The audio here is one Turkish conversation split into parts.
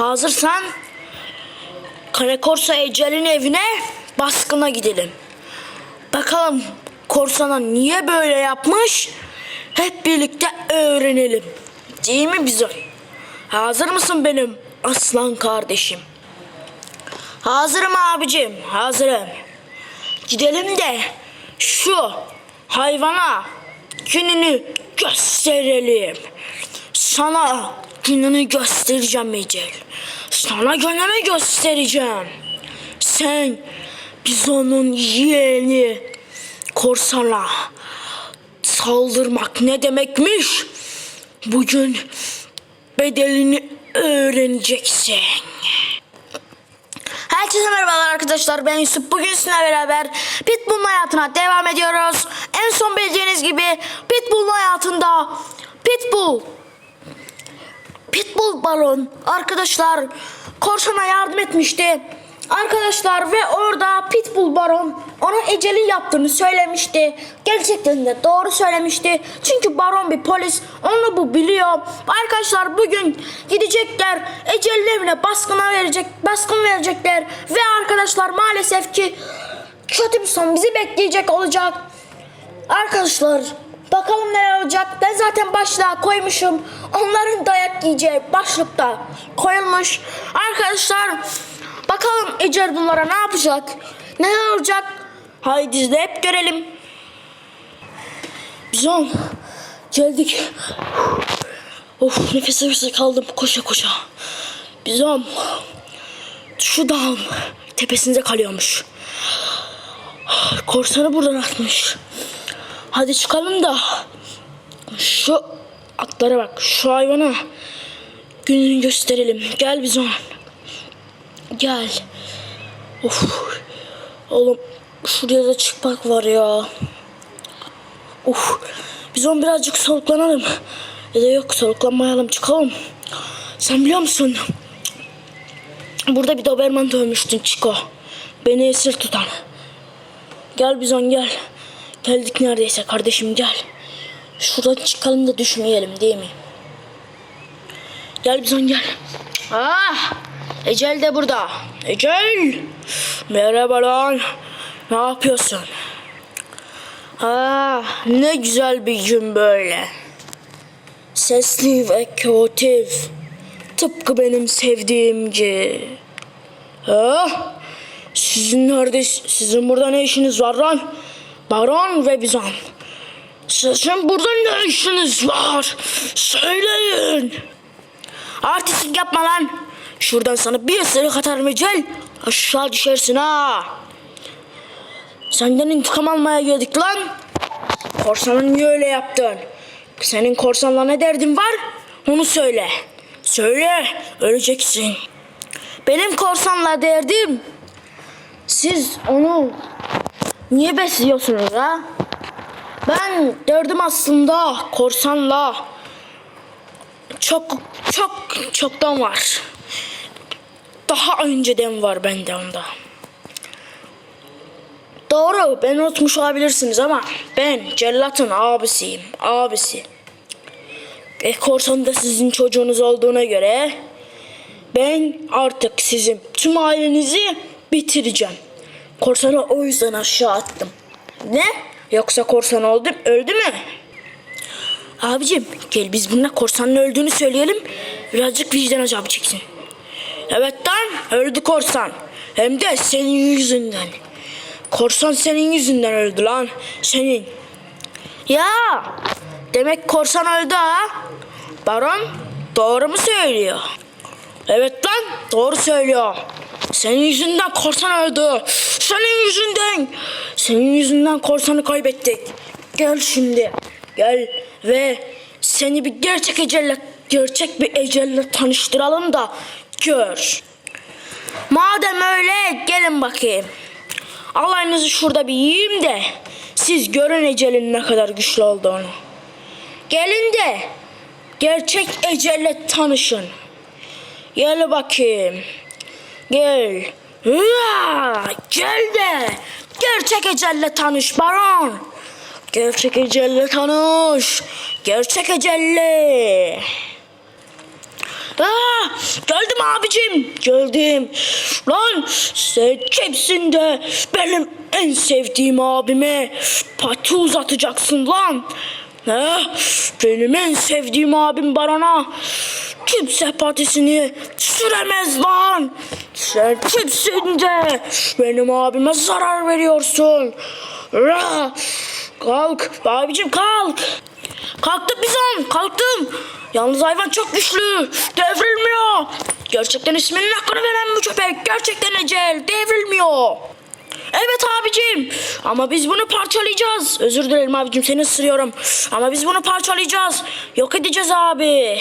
Hazırsan Kare Korsa Ecel'in evine baskına gidelim. Bakalım korsana niye böyle yapmış? Hep birlikte öğrenelim. Değil mi bizim? Hazır mısın benim aslan kardeşim? Hazırım abicim, hazırım. Gidelim de şu hayvana gününü gösterelim. Sana gününü göstereceğim Ecel. Sana gününü göstereceğim. Sen biz onun yeğeni korsana saldırmak ne demekmiş? Bugün bedelini öğreneceksin. Herkese merhabalar arkadaşlar ben Yusuf. Bugün sizinle beraber Pitbull'un hayatına devam ediyoruz. En son bildiğiniz gibi Pitbull'un hayatında Pitbull Pitbull Baron arkadaşlar Korsan'a yardım etmişti. Arkadaşlar ve orada Pitbull Baron ona ecelin yaptığını söylemişti. Gerçekten de doğru söylemişti. Çünkü Baron bir polis. Onu bu biliyor. Arkadaşlar bugün gidecekler. Ecelin evine baskına verecek, baskın verecekler. Ve arkadaşlar maalesef ki kötü bir son bizi bekleyecek olacak. Arkadaşlar bakalım ne olacak. Ben zaten başlığa koymuşum. Onların dayak yiyeceği başlıkta koyulmuş. Arkadaşlar bakalım Ecel bunlara ne yapacak? Ne olacak? Haydi izleyip görelim. Bizon geldik. Of nefes nefese kaldım koşa koşa. Bizon şu dağın tepesinde kalıyormuş. Korsanı buradan atmış. Hadi çıkalım da şu atlara bak şu hayvana gününü gösterelim. Gel bizon. Gel. Of. Oğlum şuraya da çıkmak var ya. Uf. Bizon birazcık soluklanalım. Ya da yok soluklanmayalım çıkalım. Sen biliyor musun? Burada bir Doberman dövmüştün Chico. Beni esir tutan. Gel bizon gel. Geldik neredeyse kardeşim gel. Şuradan çıkalım da düşmeyelim değil mi? Gel bizon gel. Ah! Ecel de burada. Ecel! Merhaba lan. Ne yapıyorsun? Ah ne güzel bir gün böyle. Sesli ve kreatif. Tıpkı benim sevdiğim gibi. Ha? Sizin nerede? Sizin burada ne işiniz var lan? Baron ve Bizan. Sizin burada ne işiniz var? Söyleyin. Artistlik yapma lan. Şuradan sana bir ısırık atarım Ecel. Aşağı düşersin ha. Senden intikam almaya geldik lan. Korsanı niye öyle yaptın? Senin korsanla ne derdin var? Onu söyle. Söyle. Öleceksin. Benim korsanla derdim siz onu niye besliyorsunuz ha? Ben derdim aslında korsanla çok çok çoktan var. Daha önceden var bende onda. Doğru ben unutmuş olabilirsiniz ama ben cellatın abisiyim. Abisi. E korsan da sizin çocuğunuz olduğuna göre ben artık sizin tüm ailenizi bitireceğim. Korsanı o yüzden aşağı attım. Ne? Yoksa korsan oldu, öldü mü? Abicim gel biz bununla korsanın öldüğünü söyleyelim. Birazcık vicdan azabı çeksin. Evet lan öldü korsan. Hem de senin yüzünden. Korsan senin yüzünden öldü lan. Senin. Ya demek korsan öldü ha? Baron doğru mu söylüyor? Evet lan doğru söylüyor. Senin yüzünden korsan öldü. Senin yüzünden. Senin yüzünden korsanı kaybettik. Gel şimdi. Gel ve seni bir gerçek ecelle, gerçek bir ecelle tanıştıralım da gör. Madem öyle gelin bakayım. Alayınızı şurada bir yiyeyim de siz görün ecelin ne kadar güçlü olduğunu. Gelin de gerçek ecelle tanışın. Gel bakayım. Gel. Hıa, gel de gerçek ecelle tanış baron. Gerçek ecelle tanış. Gerçek ecelle. Aa, geldim abicim. Geldim. Lan sen kimsin de benim en sevdiğim abime pati uzatacaksın lan. Ne? Benim en sevdiğim abim Baran'a kimse patisini süremez lan. Sen kimsin de benim abime zarar veriyorsun. Ra! Kalk abicim kalk. Kalktım bizon kalktım. Yalnız hayvan çok güçlü. Devrilmiyor. Gerçekten isminin hakkını veren bu köpek. Gerçekten ecel. Devrilmiyor. Evet abicim. Ama biz bunu parçalayacağız. Özür dilerim abicim seni ısırıyorum. Ama biz bunu parçalayacağız. Yok edeceğiz abi.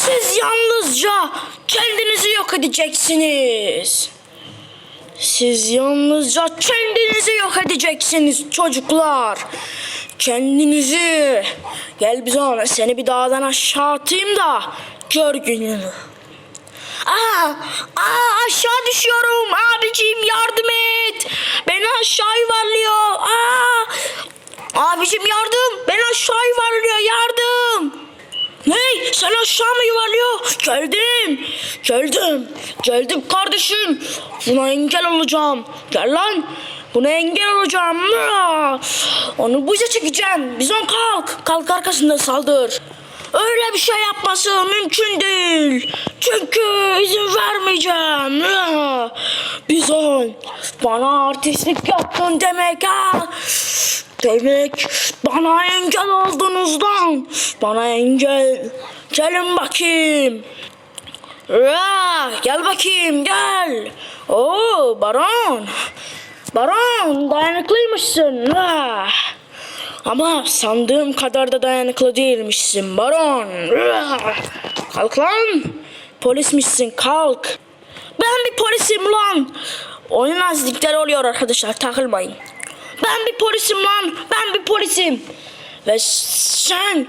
Siz yalnızca kendinizi yok edeceksiniz. Siz yalnızca kendinizi yok edeceksiniz çocuklar. Kendinizi. Gel biz ona seni bir dağdan aşağı atayım da gör gününü. Aa, aa aşağı düşüyorum abicim yardım et. Beni aşağı yuvarlıyor. Aa, abicim yardım. Beni aşağı yuvarlıyor yardım. Ne? Sen aşağı mı yuvarlıyor? Geldim. Geldim. Geldim kardeşim. Buna engel olacağım. Gel lan. Buna engel olacağım. Onu buza çekeceğim. Bizon kalk. Kalk arkasında saldır. Öyle bir şey yapması mümkün değil. Çünkü izin vermeyeceğim. Bizon bana artistlik yaptın demek ha. Demek bana engel oldunuz lan. Bana engel. Gelin bakayım. Aa, gel bakayım gel. Oo baron. Baron dayanıklıymışsın. Aa. Ama sandığım kadar da dayanıklı değilmişsin baron. Aa. Kalk lan. Polismişsin kalk. Ben bir polisim lan. Oyun azlikleri oluyor arkadaşlar takılmayın. Ben bir polisim lan. Ben bir polisim. Ve sen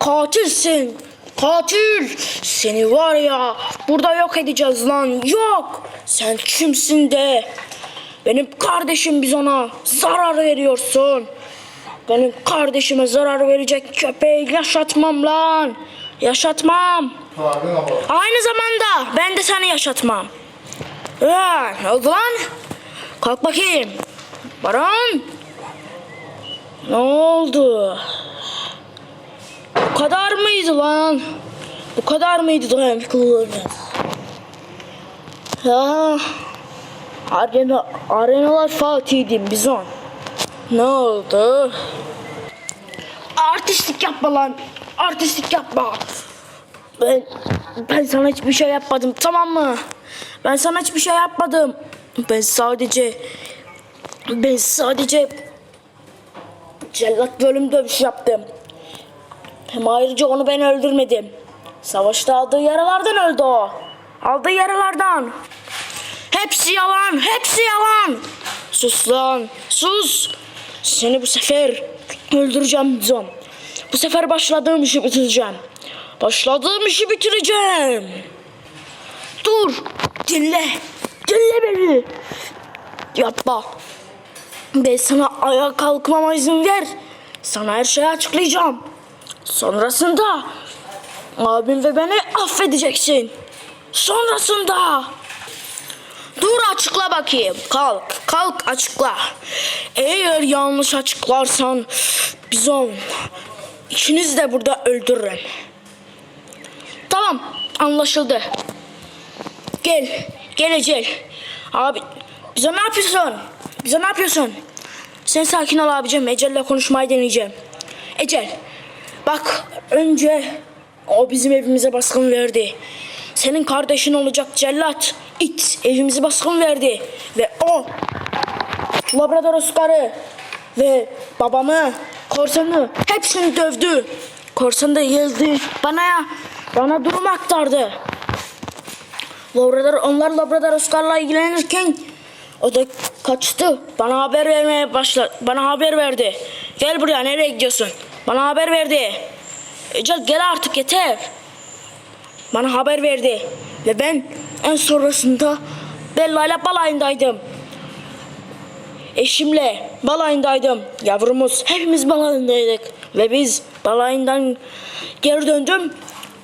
katilsin. Katil. Seni var ya burada yok edeceğiz lan. Yok. Sen kimsin de benim kardeşim biz ona zarar veriyorsun. Benim kardeşime zarar verecek köpeği yaşatmam lan. Yaşatmam. Aynı zamanda ben de seni yaşatmam. Ya, ne oldu lan? Kalk bakayım. Baran. Ne oldu? Bu kadar mıydı lan? Bu kadar mıydı dayanıklılığınız? Ya. Arena, arenalar Fatih'dim bizon. Ne oldu? Artistlik yapma lan. Artistlik yapma. Ben ben sana hiçbir şey yapmadım tamam mı? Ben sana hiçbir şey yapmadım. Ben sadece ben sadece cellat bölüm dövüş yaptım. Hem ayrıca onu ben öldürmedim. Savaşta aldığı yaralardan öldü o. Aldığı yaralardan. Hepsi yalan, hepsi yalan. Sus lan, sus. Seni bu sefer öldüreceğim Zon. Bu sefer başladığım işi bitireceğim. Başladığım işi bitireceğim. Dur, dinle, dinle beni. Yapma. Ben sana ayağa kalkmama izin ver. Sana her şeyi açıklayacağım. Sonrasında abim ve beni affedeceksin. Sonrasında Dur açıkla bakayım. Kalk, kalk açıkla. Eğer yanlış açıklarsan bizon ikiniz de burada öldürürüm. Tamam, anlaşıldı. Gel, gel Ecel. Abi, bize ne yapıyorsun? Bize ne yapıyorsun? Sen sakin ol abicim. Ecel'le konuşmayı deneyeceğim. Ecel, bak önce o bizim evimize baskın verdi. Senin kardeşin olacak cellat. it evimize baskın verdi. Ve o Labrador Oscar'ı ve babamı, korsanı hepsini dövdü. Korsan da geldi bana bana durum aktardı. Labrador, onlar Labrador Oscar'la ilgilenirken o da kaçtı. Bana haber vermeye başladı. Bana haber verdi. Gel buraya nereye gidiyorsun? Bana haber verdi. Ecel gel artık yeter. Bana haber verdi. Ve ben en sonrasında Bella ile balayındaydım. Eşimle balayındaydım. Yavrumuz hepimiz balayındaydık. Ve biz balayından geri döndüm.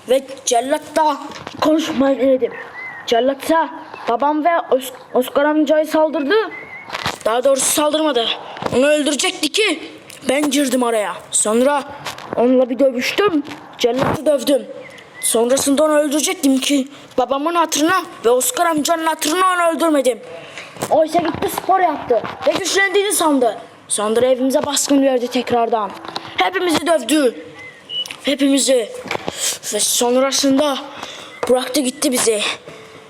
ve cellatla konuşmayı denedim. Cellatsa babam ve Os- Oscar amcayı saldırdı. Daha doğrusu saldırmadı. Onu öldürecekti ki ben girdim araya. Sonra onunla bir dövüştüm. Cellatı dövdüm. Sonrasında onu öldürecektim ki babamın hatırına ve Oscar amcanın hatırına onu öldürmedim. Oysa gitti spor yaptı ve güçlendiğini sandı. Sonra evimize baskın verdi tekrardan. Hepimizi dövdü. Hepimizi. Ve sonrasında bıraktı gitti bizi.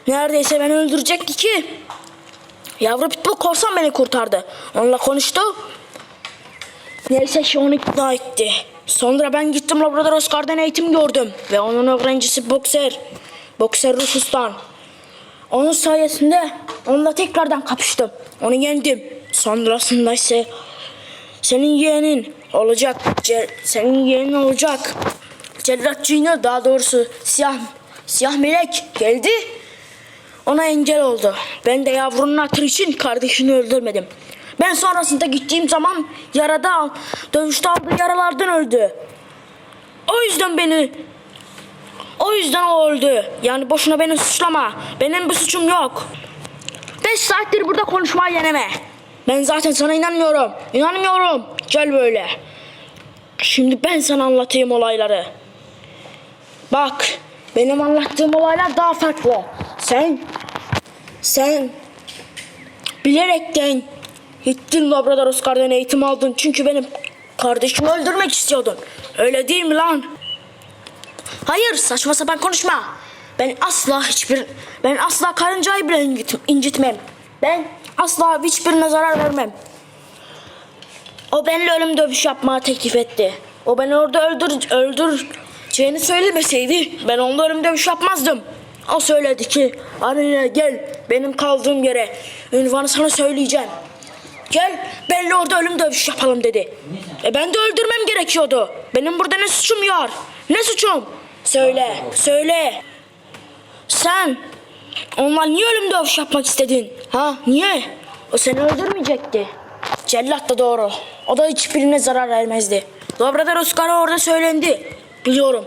Neredeyse beni öldürecekti ki. Yavru pitbull korsan beni kurtardı. Onunla konuştu. Neyse ki onu ikna etti. Sonra ben gittim Labrador Oscar'dan eğitim gördüm. Ve onun öğrencisi Boxer. Boxer Rufus'tan. Onun sayesinde onunla tekrardan kapıştım. Onu yendim. Sonrasında ise senin yeğenin olacak. Senin yeğenin olacak. Cellat Junior daha doğrusu siyah siyah melek geldi. Ona engel oldu. Ben de yavrunun hatırı için kardeşini öldürmedim. Ben sonrasında gittiğim zaman yarada dövüşte aldığı yaralardan öldü. O yüzden beni o yüzden o öldü. Yani boşuna beni suçlama. Benim bir suçum yok. 5 saattir burada konuşmayı deneme. Ben zaten sana inanmıyorum. İnanmıyorum. Gel böyle. Şimdi ben sana anlatayım olayları. Bak, benim anlattığım olaylar daha farklı. Sen sen bilerekten gittin Labrador Oscar'dan eğitim aldın. Çünkü benim kardeşimi öldürmek istiyordun. Öyle değil mi lan? Hayır saçma sapan konuşma. Ben asla hiçbir ben asla karıncayı bile incit- incitmem. Ben asla hiçbirine zarar vermem. O benimle ölüm dövüş yapmaya teklif etti. O beni orada öldür öldüreceğini söylemeseydi ben onunla ölüm dövüş yapmazdım. O söyledi ki Arena gel benim kaldığım yere ünvanı sana söyleyeceğim. Gel benimle orada ölüm dövüş yapalım dedi. E ben de öldürmem gerekiyordu. Benim burada ne suçum var? Ne suçum? Söyle, söyle. Sen onunla niye ölüm dövüş yapmak istedin? Ha niye? O seni öldürmeyecekti. Cellat da doğru. O da hiçbirine zarar vermezdi. Labrador Oscar'a orada söylendi. Biliyorum.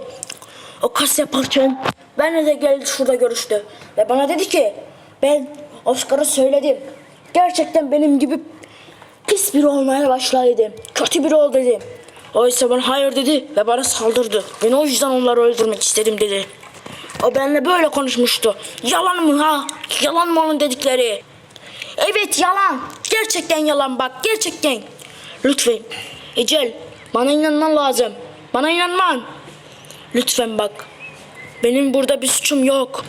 O kas yaparken benle de geldi şurada görüştü. Ve bana dedi ki ben Oscar'a söyledim. Gerçekten benim gibi pis biri olmaya başla dedim. Kötü biri ol dedim. Oysa bana hayır dedi ve bana saldırdı. Ben o yüzden onları öldürmek istedim dedi. O benimle böyle konuşmuştu. Yalan mı ha? Yalan mı onun dedikleri? Evet yalan. Gerçekten yalan bak gerçekten. Lütfen. Ecel bana inanman lazım. Bana inanman. Lütfen bak. Benim burada bir suçum yok.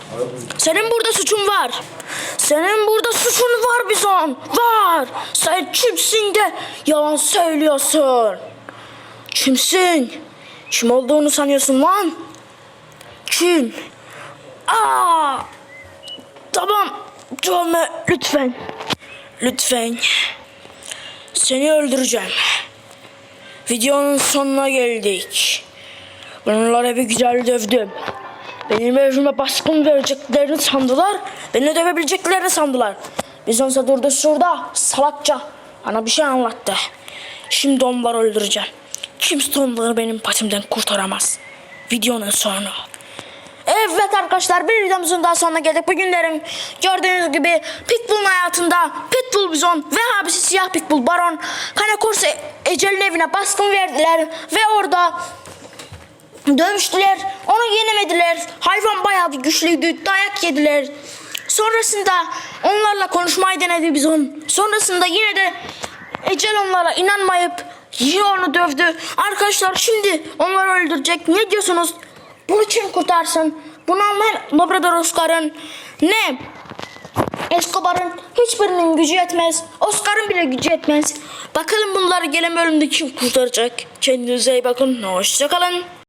Senin burada suçun var. Senin burada suçun var Bizon. Var. Sen kimsin de yalan söylüyorsun. Kimsin? Kim olduğunu sanıyorsun lan? Kim? Aa! Tamam. Dövme lütfen. Lütfen. Seni öldüreceğim. Videonun sonuna geldik. Bunları bir güzel dövdüm. Benim evime baskın vereceklerini sandılar. Beni dövebileceklerini sandılar. Biz onsa durdu şurada salakça. Bana bir şey anlattı. Şimdi onları öldüreceğim. Kimse onları benim patimden kurtaramaz. Videonun sonu. Evet arkadaşlar bir videomuzun daha sonuna geldik. Bugünlerin gördüğünüz gibi Pitbull'un hayatında Pitbull Bizon ve abisi Siyah Pitbull Baron Kanakorsa Ecel'in evine baskın verdiler ve orada dövüştüler. Onu yenemediler. Hayvan bayağı bir güçlüydü. Dayak yediler. Sonrasında onlarla konuşmayı denedi Bizon. Sonrasında yine de Ecel onlara inanmayıp yine onu dövdü. Arkadaşlar şimdi onları öldürecek. Ne diyorsunuz? Bunu kim kurtarsın? Bunu hemen Labrador Oscar'ın ne? Escobar'ın hiçbirinin gücü yetmez. Oscar'ın bile gücü yetmez. Bakalım bunları gelen bölümde kim kurtaracak? Kendinize iyi bakın. Hoşçakalın.